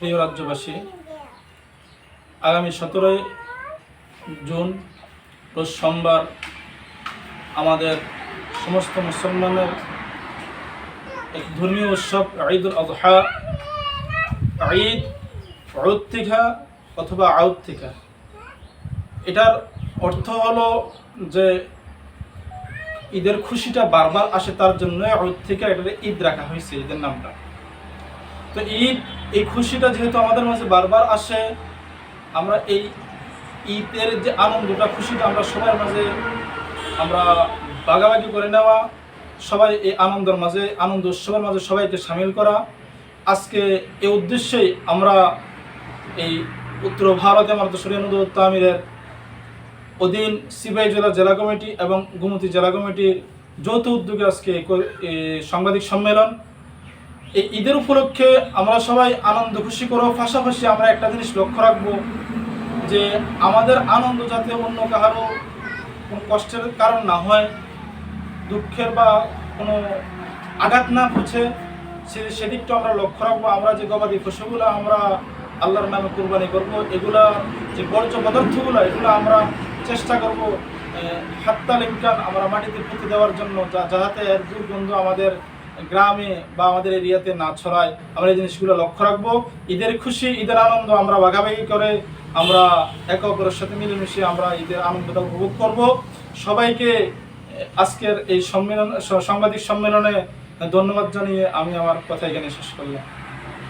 প্রিয় রাজ্যবাসী, আগামী সতেরোই জুন, রোজ সোমবার আমাদের সমস্ত মুসলমানের এক ধর্মীয় উৎসব ঈদুল আজহা ঈদ ঈদ অথবা আউদ থেকে এটার অর্থ হলো যে ঈদের খুশিটা বারবার আসে, তার জন্য ঈদ থেকে এটা ঈদ রাখা হয়েছে, ঈদের নামটা। তো ঈদ এই খুশিটা যেহেতু আমাদের মাঝে বারবার আসে, আমরা এই ঈদের যে আনন্দটা, খুশিটা আমরা সবার মাঝে, আমরা বাগাবাগি করে নেওয়া, সবাই এই আনন্দের মাঝে, আনন্দ উৎসবের মাঝে সবাইকে সামিল করা। আজকে এ উদ্দেশ্যেই আমরা এই উত্তর ভারতে আমাদের সরিয়ানুদ তামিরের অধীন সিপাহী জেলা জেলা কমিটি এবং গুমতি জেলা কমিটির যৌথ উদ্যোগে আজকে সাংবাদিক সম্মেলন এই ঈদের উপলক্ষে আমরা সবাই আনন্দ, খুশি করব পাশাপাশি আমরা একটা জিনিস লক্ষ্য রাখব যে আমাদের আনন্দ যাতে অন্য কাহারও কোনো কষ্টের কারণ না হয়, দুঃখের বা কোনো আঘাত না পৌঁছে সে সেদিকটা আমরা লক্ষ্য রাখব। আমরা যে গবাদি পশুগুলো আমরা আল্লাহর নামে কোরবানি করব, এগুলা যে বর্জ্য পদার্থগুলো, এগুলো আমরা চেষ্টা করব হাত্তা লিমকান আমরা মাটিতে পুঁতে দেওয়ার জন্য, যা- যাহাতে এর দুর্গন্ধ আমাদের গ্রামে বা আমাদের এরিয়াতে না ছড়ায়, আমরা এই জিনিসগুলো লক্ষ্য রাখব। ঈদের খুশি, ঈদের আনন্দ আমরা ভাগাভাগি করে আমরা একে অপরের সাথে মিলেমিশে আমরা ঈদের আনন্দটা উপভোগ করব। সবাইকে আজকের এই সম্মেলন সাংবাদিক সম্মেলনে ধন্যবাদ জানিয়ে আমি আমার কথা এখানে শেষ করলাম।